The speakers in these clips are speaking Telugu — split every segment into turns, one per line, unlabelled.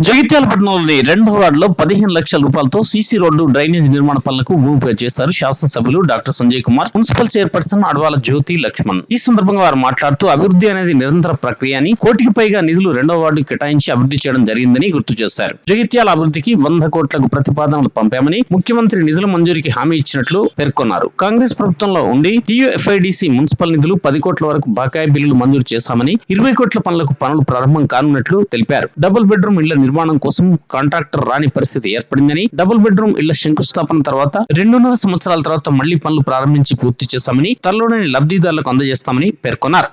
జగిత్యాల పట్టణంలోని రెండవ వార్డులో పదిహేను లక్షల రూపాయలతో సీసీ రోడ్డు డ్రైనేజ్ నిర్మాణ పనులకు భూమి పూజ చేశారు శాసనసభ్యులు doctor Sanjay Kumar. Municipal chairperson Adavala Jyothi Lakshman. ఈ సందర్భంగా వారు మాట్లాడుతూ అభివృద్ధి అనేది నిరంతర ప్రక్రియ అని కోటికి పైగా నిధులు రెండవ వార్డు కేటాయించి అభివృద్ధి చేయడం జరిగిందని గుర్తు చేశారు. జగిత్యాల అభివృద్ధికి వంద కోట్లకు ప్రతిపాదనలు పంపామని ముఖ్యమంత్రి నిధుల మంజూరికి హామీ ఇచ్చినట్లు పేర్కొన్నారు. కాంగ్రెస్ ప్రభుత్వంలో ఉండి టీయూఎఫ్ఐడిసి మున్సిపల్ నిధులు పది కోట్ల వరకు బకాయి బిల్లులు మంజూరు చేశామని ఇరవై కోట్ల పనులకు పనులు ప్రారంభం కానున్నట్లు తెలిపారు. డబుల్ బెడ్రూమ్ ఇళ్ళ నిర్మాణం కోసం కాంట్రాక్టర్ రాని పరిస్థితి ఏర్పడిందని డబుల్ బెడ్రూమ్ ఇళ్ళ శంకుస్థాపన తర్వాత రెండున్నర సంవత్సరాల తర్వాత మళ్ళీ పనులు ప్రారంభించి పూర్తి చేశామని త్వరలోనే లబ్ధిదారులకు అందజేస్తామని పేర్కొన్నారు.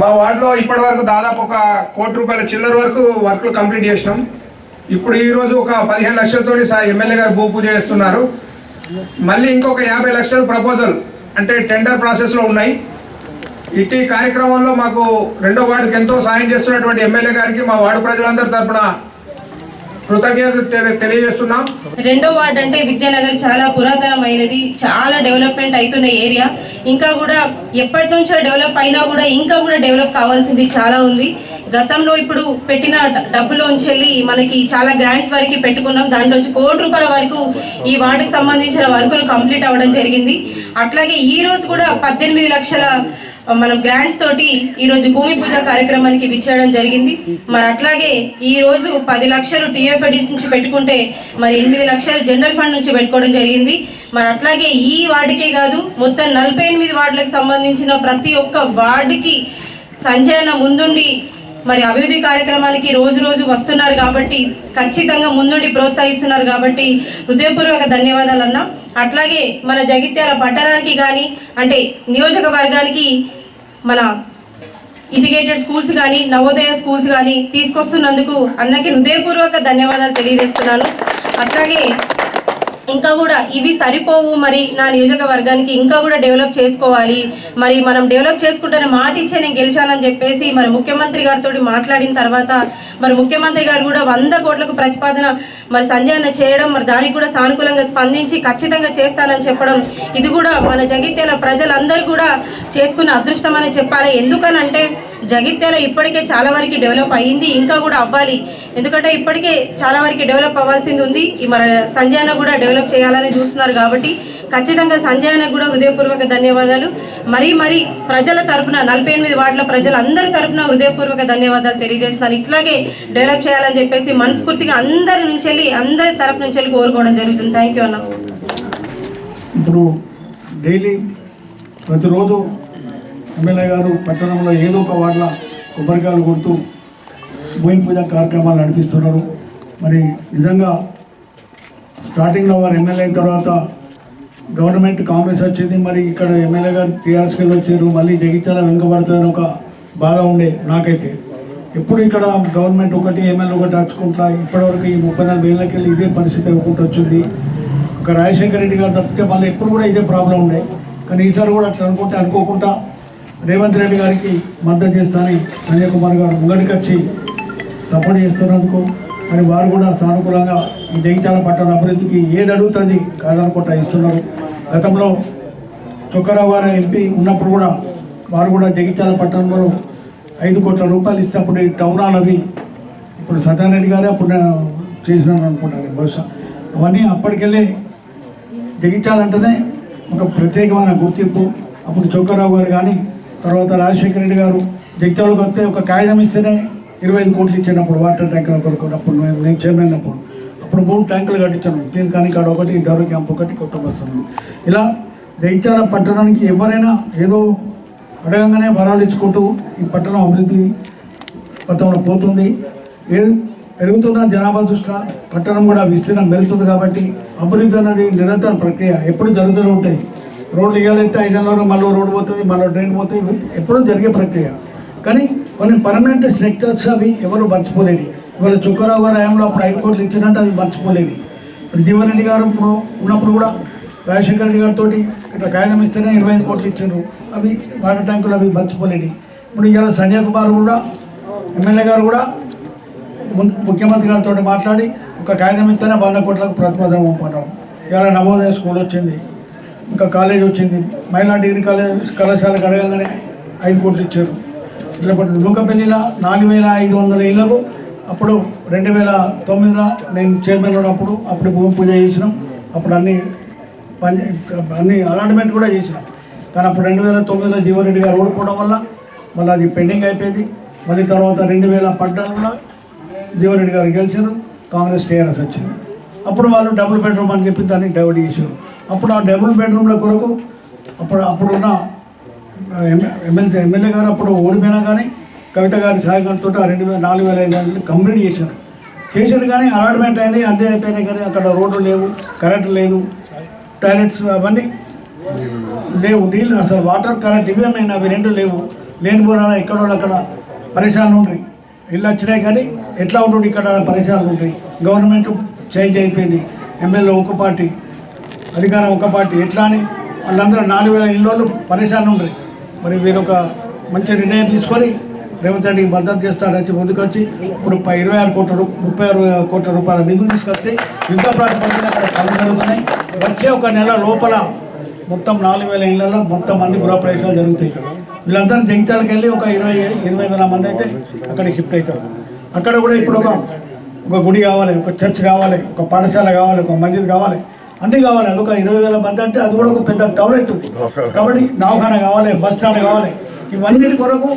మా వార్డులో ఇప్పటి వరకు దాదాపు ఒక కోటి రూపాయల చిల్లర వరకు వర్క్లు కంప్లీట్ చేసినాం. ఇప్పుడు ఈరోజు ఒక పదిహేను లక్షలతో ఎమ్మెల్యే గారు భూ పూజ చేస్తున్నారు. మళ్ళీ ఇంకొక యాభై లక్షల ప్రపోజల్ అంటే టెండర్ ప్రాసెస్లో ఉన్నాయి. ఇట్టి కార్యక్రమంలో మాకు రెండో వార్డుకి ఎంతో సాయం చేస్తున్నటువంటి ఎమ్మెల్యే గారికి మా వార్డు ప్రజలందరి తరఫున కృతజ్ఞత తెలియజేస్తున్నాం.
రెండో వార్డ్ అంటే విద్యానగర్ చాలా పురాతనమైనది చాలా డెవలప్మెంట్ అవుతున్న ఏరియా. ఇంకా కూడా ఎప్పటి నుంచో డెవలప్ అయినా కూడా ఇంకా కూడా డెవలప్ కావాల్సింది చాలా ఉంది. గతంలో ఇప్పుడు పెట్టిన డబ్బులోంచి వెళ్ళి మనకి చాలా గ్రాంట్స్ వరకు పెట్టుకున్నాం. దాంట్లోంచి కోటి రూపాయల వరకు ఈ వాటికి సంబంధించిన వర్కులు కంప్లీట్ అవ్వడం జరిగింది. అట్లాగే ఈ రోజు కూడా పద్దెనిమిది లక్షల మనం గ్రాంట్స్ తోటి ఈ రోజు భూమి పూజ కార్యక్రమానికి విచ్చేయడం జరిగింది. మరి అట్లాగే ఈ రోజు పది లక్షలు టీఎఫ్ఐడిస్ నుంచి పెట్టుకుంటే మరి ఎనిమిది లక్షలు జనరల్ ఫండ్ నుంచి పెట్టుకోవడం జరిగింది. మరి అట్లాగే ఈ వార్డుకే కాదు మొత్తం నలభై ఎనిమిది వార్డులకు సంబంధించిన ప్రతి ఒక్క వార్డుకి సంచలన ముందుండి మరి అభివృద్ధి కార్యక్రమానికి రోజు రోజు వస్తున్నారు కాబట్టి ఖచ్చితంగా ముందుండి ప్రోత్సహిస్తున్నారు కాబట్టి హృదయపూర్వక ధన్యవాదాలు అన్నా. అట్లాగే మన జగిత్యాల పట్టణానికి కానీ అంటే నియోజకవర్గానికి మన ఇంటిగ్రేటెడ్ స్కూల్స్ కానీ నవోదయ స్కూల్స్ కానీ తీసుకొస్తున్నందుకు అన్నకి హృదయపూర్వక ధన్యవాదాలు తెలియజేస్తున్నాను. అట్లాగే ఇంకా కూడా ఇవి సరిపోవు మరి నా నియోజకవర్గానికి ఇంకా కూడా డెవలప్ చేసుకోవాలి. మరి మనం డెవలప్ చేసుకుంటేనే మాట ఇచ్చే నేను గెలిచానని చెప్పేసి మరి ముఖ్యమంత్రి గారితో మాట్లాడిన తర్వాత మరి ముఖ్యమంత్రి గారు కూడా వంద కోట్లకు ప్రతిపాదన మరి సంజయన అన్న చేయడం మరి దానికి కూడా సానుకూలంగా స్పందించి ఖచ్చితంగా చేస్తానని చెప్పడం ఇది కూడా మన జగిత్యాల ప్రజలందరూ కూడా చేసుకున్న అదృష్టం అని చెప్పాలి. ఎందుకనంటే జగిత్యాల ఇప్పటికే చాలా వరకు డెవలప్ అయ్యింది ఇంకా కూడా అవ్వాలి. ఎందుకంటే ఇప్పటికే చాలా వరకు డెవలప్ అవ్వాల్సింది ఉంది. ఈ మన సంజయ్ కూడా డెవలప్ చేయాలని చూస్తున్నారు కాబట్టి ఖచ్చితంగా సంజయ్ కూడా హృదయపూర్వక ధన్యవాదాలు. మరీ మరీ ప్రజల తరపున నలభై ఎనిమిది వార్డుల ప్రజలందరి తరపున హృదయపూర్వక ధన్యవాదాలు తెలియజేస్తున్నాను. ఇట్లాగే డెవలప్ చేయాలని చెప్పేసి మనస్ఫూర్తిగా అందరి నుంచి వెళ్ళి అందరి తరపు నుంచి వెళ్ళి కోరుకోవడం జరుగుతుంది. థ్యాంక్ యూ అన్న.
ఇప్పుడు డైలీ ప్రతిరోజు ఎమ్మెల్యే గారు పట్టణంలో ఏదో ఒక వార్డుల కొబ్బరికాయలు కొడుతూ భూమి పూజ కార్యక్రమాలు నడిపిస్తున్నారు. మరి నిజంగా స్టార్టింగ్లో వారు ఎమ్మెల్యే అయిన తర్వాత గవర్నమెంట్ కాంగ్రెస్ వచ్చింది. మరి ఇక్కడ ఎమ్మెల్యే గారు టీఆర్ఎస్కి వచ్చారు. మళ్ళీ జగిత్యాల వెనుకబడతారని ఒక బాధ ఉండే నాకైతే. ఎప్పుడు ఇక్కడ గవర్నమెంట్ ఒకటి ఎమ్మెల్యే ఒకటి అచ్చుకుంటా ఇప్పటివరకు ఈ ముప్పై నాలుగు వేలకి వెళ్ళి ఇదే పరిస్థితి ఇవ్వకుండా వచ్చింది. ఒక రాజశేఖర రెడ్డి గారు తప్పితే మళ్ళీ ఎప్పుడు కూడా ఇదే ప్రాబ్లం ఉండే. కానీ ఈసారి కూడా అట్లా అనుకుంటే అనుకోకుండా రేవంత్ రెడ్డి గారికి మద్దతు చేస్తానని సంజయ్ కుమార్ గారు ముంగటికొచ్చి సపోర్ట్ చేస్తున్నందుకు మరి వారు కూడా సానుకూలంగా ఈ జగిత్యాల పట్టణ అభివృద్ధికి ఏది అడుగుతుంది కాదనుకుంటా ఇస్తున్నారు. గతంలో చొక్కరావు గారు ఎంపీ ఉన్నప్పుడు కూడా వారు కూడా జగిత్యాల పట్టణంలో ఐదు కోట్ల రూపాయలు ఇస్తే అప్పుడు ఈ టౌన్ హాల్ అవి ఇప్పుడు సత్యారెడ్డి గారే అప్పుడు చేసినాను అనుకుంటాను బహుశా అవన్నీ అప్పటికెళ్ళి జగించాలంటేనే ఒక ప్రత్యేకమైన గుర్తింపు. అప్పుడు చొక్కారావు గారు కానీ తర్వాత రాజశేఖర రెడ్డి గారు జగిత్యాలకు వస్తే ఒక కాగితం ఇస్తేనే ఇరవై ఐదు కోట్లు ఇచ్చినప్పుడు వాటర్ ట్యాంకుల కొరకు అప్పుడు నేను చైర్మన్ అప్పుడు అప్పుడు మూడు ట్యాంకులు కట్టించాను దీనికని కాడ ఒకటి ధర క్యాంప్ ఒకటి కొత్త బస్సులు ఇలా జగిత్యాల పట్టణానికి ఎవరైనా ఏదో అడగంగానే వరాలు ఇచ్చుకుంటూ ఈ పట్టణం అభివృద్ధి పథంలో పోతుంది. ఏ- పెరుగుతున్న జనాభా దృష్ట్యా పట్టణం కూడా విస్తీర్ణం పెరుగుతుంది కాబట్టి అభివృద్ధి అనేది నిరంతర ప్రక్రియ. ఎప్పుడు జరుగుతూనే ఉంటాయి. రోడ్లు ఐదు ఐదేళ్ళలో మళ్ళీ రోడ్డు పోతుంది మళ్ళీ ట్రైన్ పోతుంది ఎప్పుడూ జరిగే ప్రక్రియ. కానీ కొన్ని పర్మనెంట్ సెక్టర్స్ అవి ఎవరు మర్చిపోలేని. ఇవాళ చుక్కరావు గారు హయాంలో అప్పుడు ఐదు కోట్లు ఇచ్చినట్టు అవి మర్చిపోలేని. ఇప్పుడు జీవన్ రెడ్డి గారు ఇప్పుడు ఉన్నప్పుడు కూడా రాజశేఖర రెడ్డి గారితో ఇట్లా కాగితం ఇస్తేనే ఇరవై ఐదు కోట్లు ఇచ్చారు అవి వాటర్ ట్యాంకులు అవి మర్చిపోలేని. ఇప్పుడు ఇవాళ సంజయ్ కుమార్ కూడా ఎమ్మెల్యే గారు కూడా ము- ముఖ్యమంత్రి గారితో మాట్లాడి ఒక కాగితం ఇస్తేనే వంద కోట్లకు ప్రతిపాదన పంపడం. ఇవాళ నవోదయ స్కూల్ వచ్చింది. ఇంకా కాలేజ్ వచ్చింది. మహిళా డిగ్రీ కాలేజ్ కళాశాలకు అడగగానే ఐదు కోట్లు ఇచ్చారు. ఇట్లా పట్టింది. నాలుగు వేల ఐదు వందల ఇళ్ళకు అప్పుడు రెండు వేల తొమ్మిదిలో నేను చైర్మన్ ఉన్నప్పుడు అప్పుడు భూమి పూజ చేసినాం. అప్పుడు అన్ని పని అన్ని అలాట్మెంట్ కూడా చేసినాం. కానీ అప్పుడు రెండు వేల తొమ్మిదిలో జీవరెడ్డి గారు ఓడిపోవడం వల్ల మళ్ళీ అది పెండింగ్ అయిపోయింది. మళ్ళీ తర్వాత రెండు వేల పద్నాలుగులో జీవరెడ్డి గారు గెలిచారు. కాంగ్రెస్ టీఆర్ఎస్ వచ్చింది. అప్పుడు వాళ్ళు డబుల్ బెడ్రూమ్ అని చెప్పి దాన్ని డైవర్ట్ చేశారు. అప్పుడు ఆ డబుల్ బెడ్రూమ్ల కొరకు అప్పుడు అప్పుడున్న ఎమ్మెల్యే ఎమ్మెల్యే గారు అప్పుడు ఓడిపోయినా కానీ కవిత గారి సహాయకంతో ఆ రెండు వేల నాలుగు వేల ఐదు వందలు కంప్లీట్ చేశారు. చేశారు కానీ అలాట్మెంట్ అయినాయి అన్నీ అయిపోయినాయి కానీ అక్కడ రోడ్డు లేవు కరెంట్ లేదు టాయిలెట్స్ అవన్నీ లేవు నీళ్ళు అసలు వాటర్ కరెంట్ ఇవేమైనా అవి రెండు లేవు. లేని మూలాన ఎక్కడో అక్కడ పరిశ్రమలు ఉంటాయి ఇల్లు వచ్చినాయి కానీ ఎట్లా ఉంటుంది ఇక్కడ పరిశ్రమలు ఉంటాయి గవర్నమెంట్ చేంజ్ అయిపోయింది. ఎమ్మెల్యే ఒక పార్టీ అధికారం ఒక పార్టీ. ఎట్లా అని వాళ్ళందరూ నాలుగు వేల ఇళ్ళు పరేషాలు ఉంటాయి మరి వీరు ఒక మంచి నిర్ణయం తీసుకొని రేవంత్ రెడ్డికి మద్దతు చేస్తారని ముందుకు వచ్చి ఇప్పుడు ఇరవై ఆరు కోట్ల ముప్పై ఆరు కోట్ల రూపాయల నిధులు తీసుకొస్తే యుద్ధ ప్రాతిపదికన అక్కడ పనులు జరుగుతున్నాయి. వచ్చే ఒక నెల లోపల మొత్తం నాలుగు వేల ఇళ్ళలో మొత్తం మంది గృహప్రవేశాలు జరుగుతాయి. వీళ్ళందరూ జగిత్యాలకు వెళ్ళి ఒక ఇరవై ఇరవై వేల మంది అయితే అక్కడికి షిఫ్ట్ అవుతారు. అక్కడ కూడా ఇప్పుడు ఒక ఒక గుడి కావాలి ఒక చర్చ్ కావాలి ఒక పాఠశాల కావాలి ఒక మస్జిద్ కావాలి. అన్నీ కావాలి. అదొక ఇరవై వేల మంది అంటే అది కూడా ఒక పెద్ద టౌన్ అవుతుంది. కాబట్టి దవాఖాన కావాలి బస్ స్టాండ్ కావాలి. ఇవన్నిటి కొరకు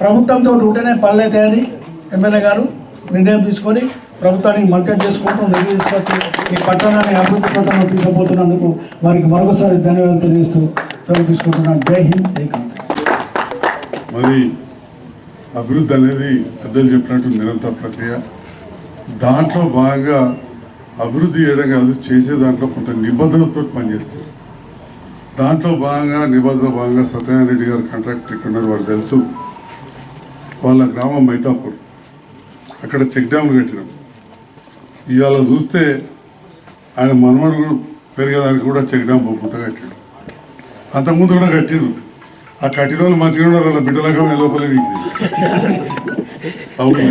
ప్రభుత్వంతో ఉంటేనే పనులు అవుతాయని ఎమ్మెల్యే గారు నిర్ణయం తీసుకొని ప్రభుత్వానికి మద్దతు చేసుకుంటూ నిర్ణయం తీసుకొచ్చి ఈ పట్టణాన్ని అభివృద్ధి పథంలో తీసుకుపోతున్నందుకు వారికి మరొకసారి ధన్యవాదాలు తెలియజేస్తూ సెలవు తీసుకుంటున్నాను. జై హింద్ జై కాంగ్రెస్.
మరి అభివృద్ధి అనేది పెద్దలు చెప్పినట్టు నిరంతర ప్రక్రియ. దాంట్లో బాగా అభివృద్ధి చేయడం కాదు చేసే దాంట్లో కొంత నిబంధనలతో పనిచేస్తుంది. దాంట్లో భాగంగా నిబంధన భాగంగా సత్యనారాయణ రెడ్డి గారు కాంట్రాక్టర్ ఇక్కడ ఉన్నారు వాడు తెలుసు. వాళ్ళ గ్రామం మైతాపూర్. అక్కడ చెక్ డ్యామ్లు కట్టినాం. ఇవాళ చూస్తే ఆయన మనవడు కూడా పెరిగేదానికి కూడా చెక్ డ్యామ్ పోకుండా కట్టాడు. అంతకుముందు కూడా కట్టిరు ఆ కట్టిన వాళ్ళు మంచిగా ఉన్నారు వాళ్ళ బిడ్డలాగా మీ లోపలే వీక్ది అవును.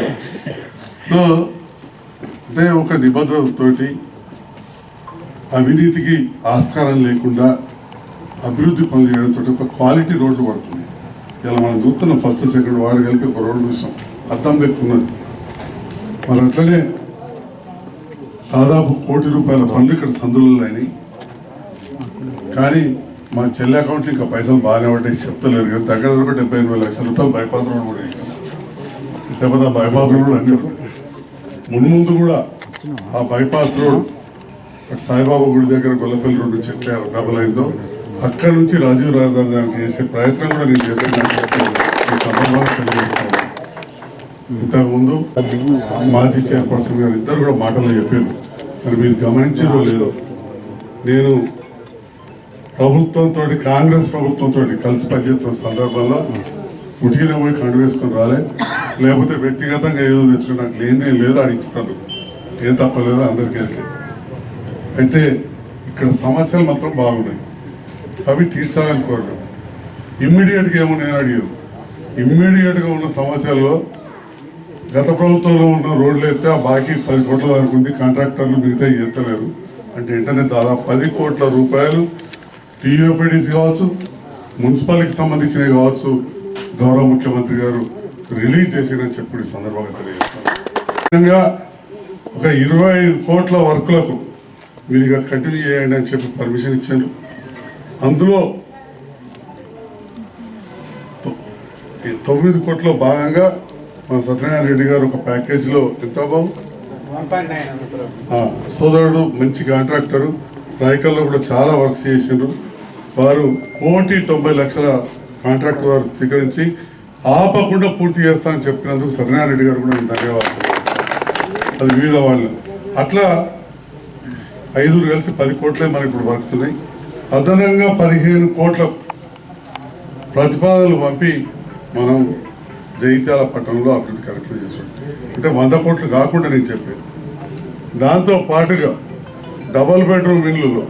సో అంటే ఒక నిబంధనతోటి అవినీతికి ఆస్కారం లేకుండా అభివృద్ధి పనులు చేయడంతో ఒక క్వాలిటీ రోడ్లు పడుతుంది ఇలా మనం చూస్తున్నాం ఫస్ట్ సెకండ్ వాడు కలిపి ఒక రోడ్డు చూసాం. అర్థం పెట్టుకున్నది. మరి అట్లనే దాదాపు కోటి రూపాయల పనులు ఇక్కడ సందులలో అయినాయి. కానీ మా చెల్లి అకౌంట్లో ఇంకా పైసలు బాగానే పడ్డాయి. చెప్తలేరు కానీ దగ్గర దగ్గర డెబ్బై ఎనభై లక్షల రూపాయలు బైపాస్ రోడ్ కూడా వేసాం. లేకపోతే బైపాస్ రోడ్ అన్ని ముందు ముందు కూడా ఆ బైపాస్ రోడ్ సాయిబాబా గుడి దగ్గర గొల్లపల్లి రోడ్డు చెట్లు డబల్ అయిందో అక్కడ నుంచి రాజీవ్ రహదారి దానికి చేసే ప్రయత్నం కూడా నేను చేస్తున్నాను ఇంతకుముందు మాజీ చైర్పర్సన్ గారు ఇద్దరు కూడా మాటలు చెప్పారు. మరి మీరు గమనించారో లేదో. నేను ప్రభుత్వంతో కాంగ్రెస్ ప్రభుత్వంతో కలిసి పనిచేస్తున్న సందర్భంలో ఉటికిన పోయి కండు వేసుకొని రాలే. లేకపోతే వ్యక్తిగతంగా ఏదో తెచ్చుకుని నాకు లేనే లేదు అడిగిస్తారు ఏం తప్పలేదు అందరికీ అయితే. ఇక్కడ సమస్యలు మాత్రం బాగున్నాయి. అవి తీర్చాలని కోరడం. ఇమ్మీడియట్గా ఏమో నేను అడిగాను. ఇమ్మీడియట్గా ఉన్న సమస్యల్లో గత ప్రభుత్వంలో ఉన్న రోడ్లు ఎత్తే ఆ బాకీ పది కోట్ల వరకు ఉంది. కాంట్రాక్టర్లు మిగతా ఎత్తలేరు. అంటే వెంటనే దాదాపు పది కోట్ల రూపాయలు టీయూఎఫ్ఐడిస్ కావచ్చు మున్సిపాలిటీకి సంబంధించినవి కావచ్చు. గౌరవ ముఖ్యమంత్రి గారు రిలీజ్ చేసిరని చెప్పి సందర్భంగా తెలియజేస్తాను. ముఖ్యంగా ఒక ఇరవై ఐదు కోట్ల వర్కులకు మీరు ఇక కంటిన్యూ చేయండి అని చెప్పి పర్మిషన్ ఇచ్చారు. అందులో ఈ తొమ్మిది కోట్ల భాగంగా మా సత్యనారాయణ రెడ్డి గారు ఒక ప్యాకేజీలో ఎంత బాబు? సోదరుడు మంచి కాంట్రాక్టరు రాయకల్లో కూడా చాలా వర్క్స్ చేసిండ్రు. వారు కోటి తొంభై లక్షల కాంట్రాక్ట్ వారు స్వీకరించి ఆపకుండా పూర్తి చేస్తానని చెప్పినందుకు సత్యనారాయణ రెడ్డి గారు కూడా నేను ధన్యవాదాలు అది వివిధ వాళ్ళు అట్లా ఐదుగురు కలిసి పది కోట్లే మనకి ఇప్పుడు వర్క్స్ ఉన్నాయి. అదనంగా పదిహేను కోట్ల ప్రతిపాదనలు పంపి మనం జైత్యాల పట్టణంలో అభివృద్ధి కార్యక్రమం చేసాం అంటే వంద కోట్లు కాకుండా నేను చెప్పేది. దాంతో పాటుగా డబల్ బెడ్రూమ్ ఇల్లులో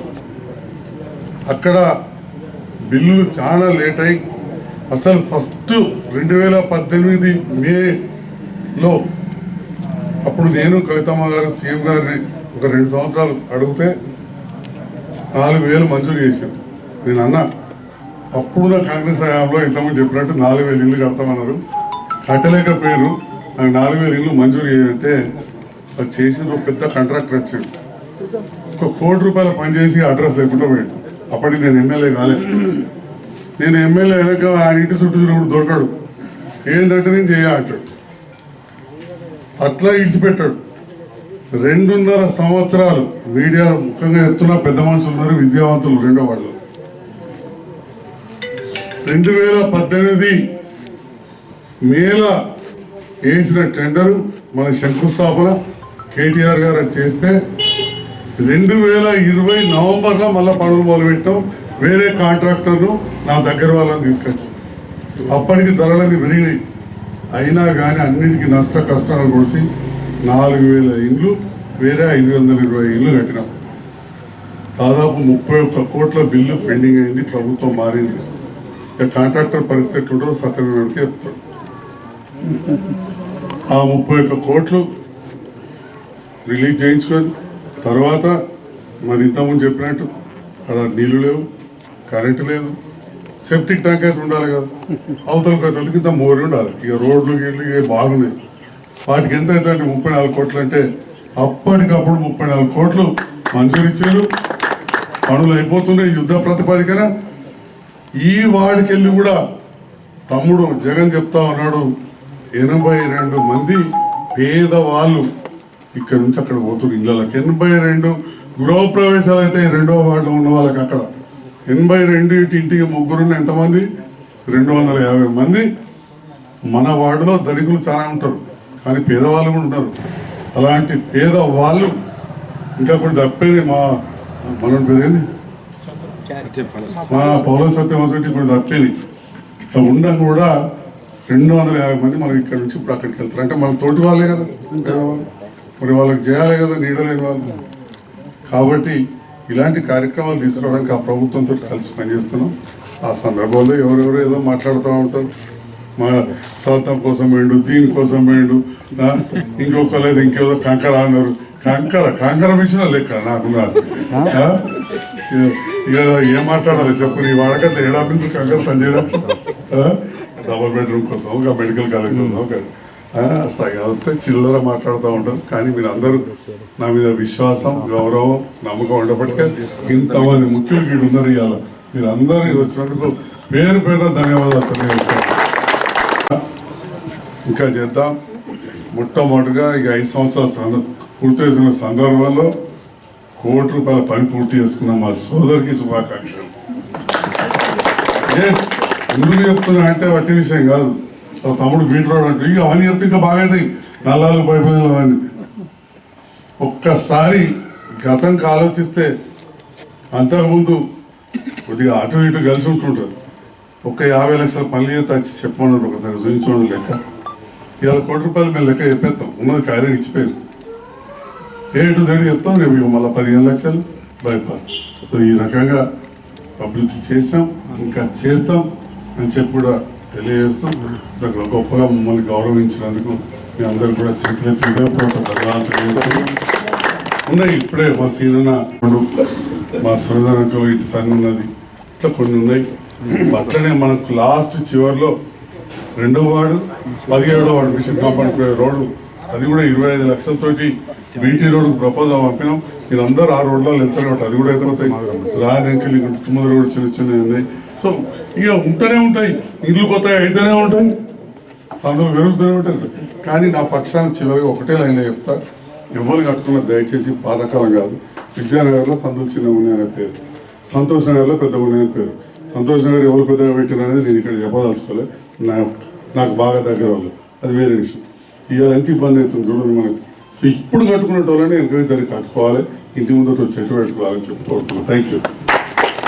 అక్కడ బిల్లులు చాలా లేట్ అయి అసలు ఫస్ట్ రెండు వేల పద్దెనిమిది మేలో అప్పుడు నేను కవితమ్మ గారు సీఎం గారిని ఒక రెండు సంవత్సరాలు అడిగితే నాలుగు వేలు మంజూరు చేశాను నేను అన్నా అప్పుడు నా కాంగ్రెస్ హయాంలో ఇంతకుముందు చెప్పినట్టు నాలుగు వేలు ఇల్లు కడతామన్నారు. కట్టలేకపోయారు. నాకు నాలుగు వేలు ఇల్లు మంజూరు చేయాలంటే అది చేసిన ఒక పెద్ద కాంట్రాక్టర్ వచ్చాడు ఒక కోటి రూపాయలు పనిచేసి అడ్రస్ లేకుండా పోయాడు అప్పటికి నేను ఎమ్మెల్యే కాలేదు నేను ఎమ్మెల్యే అయినాక ఆయన ఇంటి చుట్టూ తిరుగుడు దొరకడు. ఏంటంటే నేను చేయ అంటాడు. అట్లా ఇడిచిపెట్టాడు. రెండున్నర సంవత్సరాలు మీడియా ముఖ్యంగా చెప్తున్నా పెద్ద మనుషులు ఉన్నారు విద్యావంతులు రెండో వాళ్ళు. రెండు వేల పద్దెనిమిది మేల వేసిన టెండర్ మన శంకుస్థాపన కేటీఆర్ గారు చేస్తే రెండు వేల ఇరవై నవంబర్లో మళ్ళీ పనులు మొదలుపెట్టాం. వేరే కాంట్రాక్టర్ను నా దగ్గర వాళ్ళని తీసుకొచ్చి అప్పటికి ధరలన్నీ పెరిగినాయి. అయినా కానీ అన్నిటికీ నష్ట కష్టాలు కొలిసి నాలుగు వేల ఇండ్లు వేరే ఐదు వందల ఇరవై ఇండ్లు కట్టినాం. దాదాపు ముప్పై ఒక్క కోట్ల బిల్లు పెండింగ్ అయింది ప్రభుత్వం మారింది. ఇక కాంట్రాక్టర్ పరిస్థితి ఎట్లుంటుందో సత్యనారాయణకి చెప్తాడు ఆ ముప్పై ఒక్క కోట్లు రిలీజ్ చేయించుకొని తర్వాత మరి ఇంతకుముందు చెప్పినట్టు అక్కడ నీళ్ళు లేవు కరెంటు లేదు. సెప్టిక్ ట్యాంక్ అయితే ఉండాలి కదా. అవతల కథలకి ఇంత మోరి ఉండాలి. ఇక రోడ్లు గీళ్ళు ఇవి బాగున్నాయి. వాటికి ఎంత అంటే ముప్పై నాలుగు కోట్లు అంటే అప్పటికప్పుడు ముప్పై నాలుగు కోట్లు మంజూరు ఇచ్చారు. పనులు అయిపోతున్నాయి. యుద్ధ ప్రతిపాదికన ఈ వాడికెళ్ళి కూడా తమ్ముడు జగన్ చెప్తా ఉన్నాడు. ఎనభై రెండు మంది పేదవాళ్ళు ఇక్కడ నుంచి అక్కడ పోతున్నారు ఇళ్ళకి ఎనభై రెండు గృహప్రవేశాలు అయితే రెండో వార్డులో ఉన్న వాళ్ళకి అక్కడ. ఎనభై రెండు ఇంటికి ముగ్గురున్న ఎంతమంది? రెండు వందల యాభై మంది. మన వార్డులో ధనికులు చాలా ఉంటారు. కానీ పేదవాళ్ళు కూడా ఉన్నారు అలాంటి పేదవాళ్ళు ఇంకా కూడా తప్పేది మా మన పేరేది మా పౌర సత్యవసతి ఇప్పుడు తప్పేది. ఉండడం కూడా రెండు వందల యాభై మంది మనం ఇక్కడ నుంచి ఇప్పుడు అక్కడికి వెళ్తారు. అంటే మన తోటి వాళ్ళే కదా. పేదవాళ్ళు. మరి వాళ్ళకి చేయాలి కదా నీడలేని వాళ్ళు. కాబట్టి ఇలాంటి కార్యక్రమాలు తీసుకోవడానికి ఆ ప్రభుత్వంతో కలిసి పనిచేస్తున్నాం. ఆ సందర్భంలో ఎవరెవరు ఏదో మాట్లాడుతూ ఉంటారు. మా స్వాతం కోసం వేయండు దీనికోసం వేయండు ఇంకొక లేదు ఇంకేదో కంకర అన్నారు. కంకర కంకర మిషన్ లెక్క నాకు ఇక- ఏం మాట్లాడాలి చెప్పు నీ వాడకట్ల ఏడాపింది కంకర సంజయ్ డబుల్ బెడ్రూమ్ కోసం ఒక మెడికల్ కాలేజ్ కోసం ఒక చిల్లర మాట్లాడుతూ ఉంటారు. కానీ మీరు అందరూ నా మీద విశ్వాసం గౌరవం నమ్మకం ఉండబట్టే ఇంతమంది ముఖ్యులు వీడు ఉన్నారు ఇవాళ. మీరు అందరూ వచ్చినందుకు పేరు పేరు ధన్యవాదాలు తెలియజేస్తాను ఇంకా చేద్దాం. మొట్టమొదటిగా ఇక ఐదు సంవత్సరాల సంద- పూర్తి చేసిన సందర్భంలో కోటి రూపాయల పని పూర్తి చేసుకున్న మా సోదరికి శుభాకాంక్షలు. ఎస్ ఎందుకు చెప్తున్నా అంటే వట్టి విషయం కాదు. తమ్ముడు బీట్రోడ్ అంటే ఇక అవన్నీ చెప్తే ఇంకా బాగా అవుతాయి. నల్లాలు పైపోయిన అవన్నీ ఒక్కసారి గతంకి ఆలోచిస్తే అంతకుముందు కొద్దిగా అటు ఇటు కలిసి ఉంటుంటుంది ఒక యాభై లక్షల పనులు చేస్తే వచ్చి చెప్పమన్నారు ఒకసారి చూపించడం లెక్క. ఇవాళ కోటి రూపాయలు మేము లెక్క చెప్పేస్తాం. ఉన్నది కాయలు ఇచ్చిపోయింది ఏ టు జెడ్ చెప్తాం రేపు ఇక మళ్ళీ పదిహేను లక్షలు బైపాస్. సో ఈ రకంగా అభివృద్ధి చేసాం ఇంకా చేస్తాం అని చెప్పి కూడా తెలియజేస్తాం గొప్పగా మమ్మల్ని గౌరవించినందుకు మీ అందరూ కూడా చెప్పినట్లుగా ఉన్నాయి ఇప్పుడే మా సీనన్న మా సురధనకు ఇటు సన్ ఉన్నది. ఇట్లా కొన్ని ఉన్నాయి. అట్లనే మనకు లాస్ట్ చివరిలో రెండో వాడు పదిహేడో వాడు మిషన్ కాపాడుకునే రోడ్డు. అది కూడా ఇరవై ఐదు లక్షలతోటి బీటీ రోడ్డు ప్రపోజల్ పంపినాం. మీరు అందరూ ఆ రోడ్లో వెళ్తారు కాబట్టి అది కూడా అయిపోతాయి. రానంకెళ్ళి తుమ్మల రోడ్డు చిన్న చిన్నవి ఉన్నాయి. సో ఇక ఉంటూనే ఉంటాయి. ఇల్లు కొత్తగా అయితేనే ఉంటాయి. సందులు పెరుగుతూనే ఉంటారు కానీ నా పక్షాన్ని చివరిగా ఒకటే లైన్లో చెప్తా ఎవరు కట్టుకున్న దయచేసి పాతకాలం కాదు. విద్యానగర్లో సందులు చిన్న ఉన్నాయనే పేరు సంతోష్ నగర్లో పెద్ద ఉన్నాయని పేరు. సంతోష్ నగర్ ఎవరు పెద్దగా పెట్టిన అనేది నేను ఇక్కడ చెప్పదలుచుకోలేదు నా నాకు బాగా దగ్గర వాళ్ళు. అది వేరే విషయం. ఇవాళ ఎంత ఇబ్బంది అవుతుంది చూడండి మనకి. సో ఇప్పుడు కట్టుకునే వాళ్ళని ఎంకరేజ్ అని కట్టుకోవాలి. ఇంటి ముందు చెట్టు పెట్టుకోవాలని చెప్పుకోవచ్చు థ్యాంక్ యూ